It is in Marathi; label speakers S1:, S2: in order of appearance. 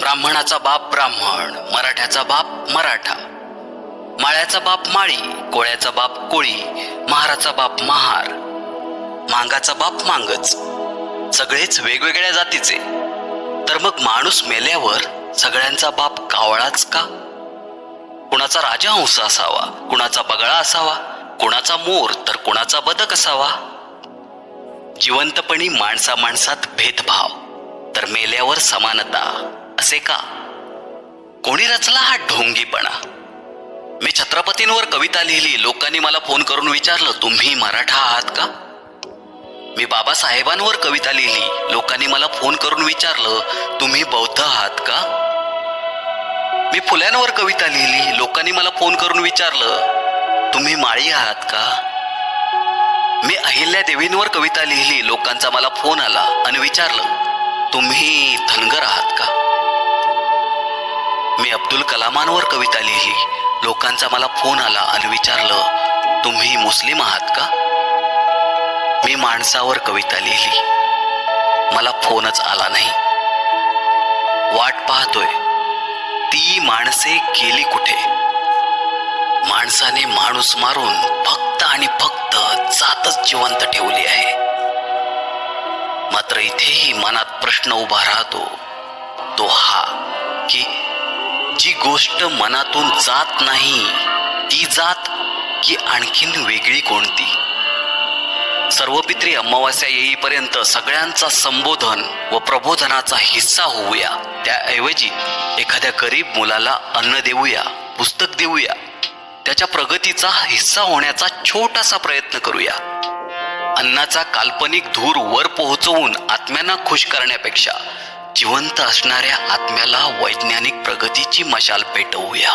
S1: ब्राह्मणाचा बाप ब्राह्मण मराठ्याचा बाप मराठा. माळ्याचा बाप माळी कोळ्याचा बाप कोळी महाराचा बाप महार. मांगाचा बाप मांगच. सगळेच वेगवेगळ्या जातीचे. तर मग माणूस मेल्यावर सगळ्यांचा बाप कावळाच का? कुणाचा राजहंस असावा कुणाचा बगळा असावा कुणाचा मोर तर कुणाचा बदक असावा? जिवंतपणी माणसा माणसात भेदभाव. तर मेल्यावर समानता असे का? कोणी रचला हा ढोंगीपणा? मी छत्रपतींवर कविता लिहिली लोकांनी मला फोन करून विचारलं तुम्ही मराठा आहात का? मी बाबासाहेबांवर कविता लिहिली लोकांनी मला फोन करून विचारलं तुम्ही बौद्ध आहात का? मी फुल्यांवर कविता लिहिली लोकांनी मला फोन करून विचारलं तुम्ही माळी आहात का? मी अहिल्या देवींवर कविता लिहिली लोकांचा मला फोन आला आणि विचारलं तुम्ही धनगर आहात का? मी अब्दुल कलामांवर कविता लिहिली. लोकांचा मला फोन आला आणि विचारलं तुम्ही मुस्लिम आहात का? मी माणसावर कविता लिहिली. मला फोनच आला नाही. वाट पाहतोय. ती माणसे गेली कुठे? माणसाने माणूस मारून फक्त आणि फक्त जातच जिवंत ठेवली आहे. इथेही मनात प्रश्न उभा राहतो. तो हा की जी गोष्ट मनातून जात नाही ती जात की आणखीन वेगळी कोणती? सर्वपित्री अमावास्या येईपर्यंत सगळ्यांचा संबोधन व प्रबोधनाचा हिस्सा होऊया. त्याऐवजी एखाद्या गरीब मुलाला अन्न देऊया पुस्तक देऊया. त्याच्या प्रगतीचा हिस्सा होण्याचा छोटासा प्रयत्न करूया. अन्नाचा काल्पनिक धूर वर पोहोचवून आत्म्यांना खुश करण्यापेक्षा जिवंत असणाऱ्या आत्म्याला वैज्ञानिक प्रगतीची मशाल पेटवूया.